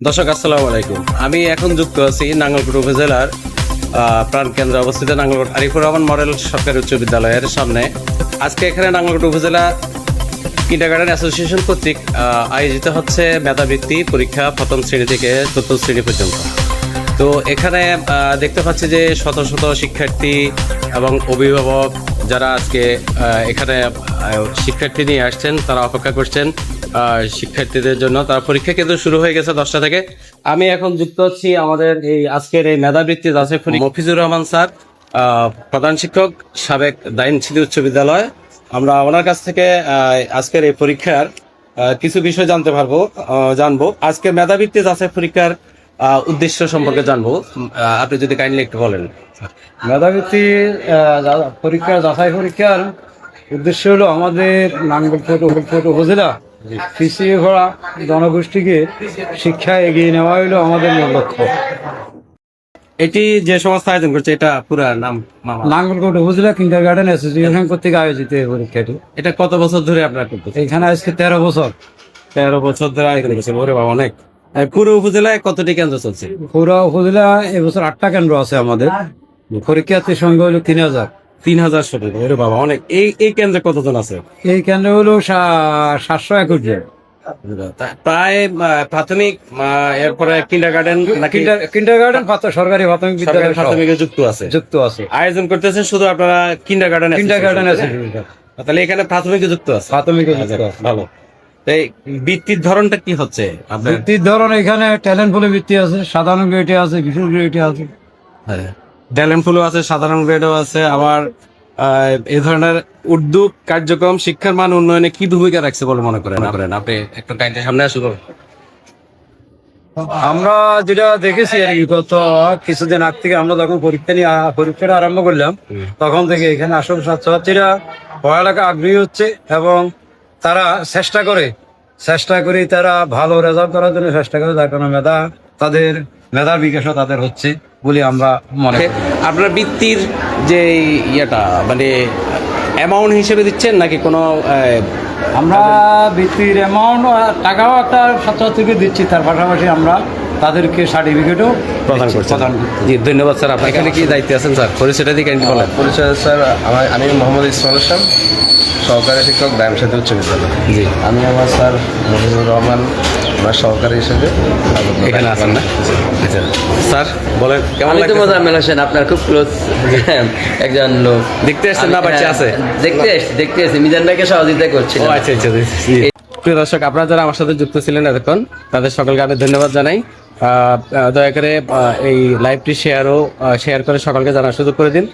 দর্শক আসসালামু আলাইকুম। আমি এখন যুক্ত আছি নাঙ্গলকোট উপজেলার আহ, প্রাণকেন্দ্রে অবস্থিত নাঙ্গলকোট আরিফুর রহমান মডেল সরকারি উচ্চ বিদ্যালয়ের সামনে। আজকে এখানে নাঙ্গলকোট উপজেলা কিন্ডারগার্ডেন অ্যাসোসিয়েশন কর্তৃক আয়োজিত হচ্ছে মেধাবৃত্তি পরীক্ষা প্রথম শ্রেণি থেকে চতুর্থ শ্রেণি পর্যন্ত। তো এখানে দেখতে পাচ্ছি যে শত শত শিক্ষার্থী এবং অভিভাবক যারা আজকে এখানে শিক্ষার্থী নিয়ে আসছেন তারা অপেক্ষা করছেন। শিক্ষার্থীদের জন্য। তার পরীক্ষা কেন্দ্র শুরু হয়ে গেছে দশটা থেকে। আমি এখন যুক্ত হচ্ছি আমাদের এই আজকের এই মেধাবৃত্তি যাচাই পরীক্ষা মফিজুর রহমান স্যার প্রধান শিক্ষক সাবেক দাইনছিলি উচ্চ বিদ্যালয়। আমরা ওনার কাছ থেকে আজকের এই পরীক্ষার কিছু বিষয় জানতে পারব জানব। আজকে মেধাবৃত্তি যাচাই পরীক্ষার আহ, উদ্দেশ্য সম্পর্কে জানব। আহ, আপনি যদি কাইন্ডলি একটু বলেন। মেধাবৃত্তি আহ, যা- পরীক্ষা যাচাই পরীক্ষার উদ্দেশ্য হলো আমাদের নাঙ্গলকোট উপজেলা পিছিয়ে পড়া জনগোষ্ঠীকে শিক্ষা এগিয়ে নেওয়া হলো আমাদের মূল লক্ষ্য। এটি যে সংস্থা আয়োজন করছে এটা পুরা নাম নাঙ্গলকোট উপজেলা কিন্ডার গার্ডেন অ্যাসোসিয়েশন কর্তৃক আয়োজিত এই পরীক্ষাটি। এটা কত বছর ধরে আপনারা করতেছেন? এখানে আজকে তেরো বছর। তেরো বছর ধরে আয়োজন করছেন ওরে বাবা অনেক। পুরো উপজেলায় কতটি কেন্দ্র চলছে? পুরো উপজেলা এবছর আটটা কেন্দ্র আছে আমাদের। পরীক্ষার্থীর সংখ্যা হলো তিন হাজার। তিন হাজার বাবা অনেক। এই এই কেন্দ্রে কতজন আছে? এই কেন্দ্র হলো সাতশো একুশ জন প্রায় প্রাথমিক এরপরে কিন্ডার গার্ডেন কিন্ডার গার্ডেন সরকারি প্রাথমিক বিদ্যালয় প্রাথমিকে যুক্ত আছে? যুক্ত আছে। আয়োজন করতেছেন শুধু আপনারা কিন্ডার গার্ডেন কিন্ডার গার্ডেন আছে তাহলে এখানে প্রাথমিকে যুক্ত আছে? প্রাথমিক আচ্ছা, ভালো। এই বৃত্তির ধরনটা কি হচ্ছে? বৃত্তির ধরন এখানে ট্যালেন্ট বলে বৃত্তি আছে সাধারণ গ্রেডে আছে বিশেষ গ্রেডে আছে। ট্যালেন্ট ফুলও আছে সাধারণ গ্রেডও আছে আবার এই ধরনের উদ্যোগ কার্যক্রম শিক্ষার মান উন্নয়নে কি ভূমিকা রাখছে বলে মনে করেন? করেন আপনি একটু কাইন্ডলি সামনে আসুন আমরা যেটা দেখেছি আর কি গত কিছুদিন আগ থেকে আমরা যখন পরীক্ষা নিয়ে পরীক্ষাটা আরম্ভ করলাম তখন থেকে এখানে আসল ছাত্রছাত্রীরা পড়ালেখা আগ্রহী হচ্ছে এবং তারা চেষ্টা করে চেষ্টা করে তারা ভালো রেজাল্ট করার জন্য চেষ্টা করে যার কারণে মেধা তাদের মেধার বিকাশও তাদের হচ্ছে। বলে আমরা মনে করি। আপনার বৃত্তির যে ইয়েটা মানে অ্যামাউন্ট হিসেবে দিচ্ছেন নাকি কোনো আমরা বৃত্তির অ্যামাউন্ট টাকাও একটা ছাত্রছাত্রীকে দিচ্ছি তার পাশাপাশি আমরা তাদেরকে সার্টিফিকেটও প্রদান করছি। জি ধন্যবাদ স্যার আপনি এখানে কি দায়িত্বে আছেন স্যার? পরিচয়টা দিকে বলেন? পরিচয় স্যার আমার আমি মোহাম্মদ ইসমাল ইসলাম সহকারী শিক্ষক ব্যায়ামসাথী উচ্চ বিদ্যালয়। জি। আমি আমার স্যার মহিবুর রহমান আমার সহকারী হিসেবে এখানে আছেন না? আচ্ছা। স্যার বলেন কেমন? মোজাম্মেল আপনার খুব ক্লোজ একজন লোক। দেখতে আসছেন না বাচ্চা আছে দেখতে এসছি দেখতে এসছি মিজান ভাইকে সহযোগিতা করছি ও আচ্ছা আচ্ছা প্রিয় দর্শক আপনারা যারা আমার সাথে যুক্ত ছিলেন এতক্ষণ তাদের সকলকে আমি ধন্যবাদ জানাই। দয়া করে এই লাইভটি শেয়ারও শেয়ার করে সকলকে জানার সুযোগ করে দিন।